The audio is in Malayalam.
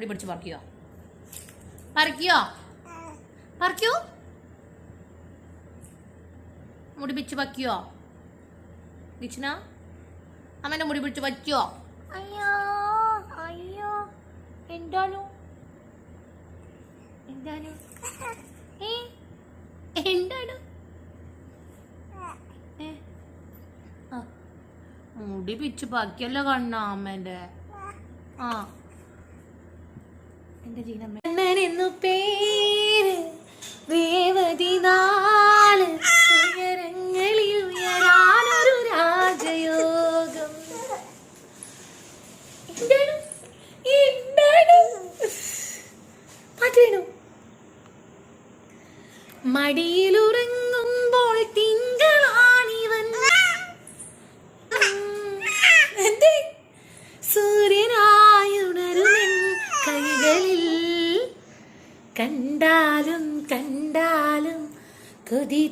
മുടി പിടിച്ച് പറിക്കുക പറിക്കോ പറിക്കൂ. മുടി പിടിച്ച് വയ്ക്കോ കിച്ചന അമ്മേന്റെ മുടി പിടിച്ച് വയ്ക്കോ അയ്യോ അയ്യോ. എന്താണു? എന്താണ്? മുടി പിച്ച് ബാക്കിയല്ല കണ്ണ അമ്മേന്റെ. ആ. എന്റെ ജീനമ്മ പേര് രേവതി നാൾ. ഉയരങ്ങളിൽ ഉയരാനൊരു രാജയോഗം. എന്താണ് കണ്ടാലും കണ്ടാലും കൊതി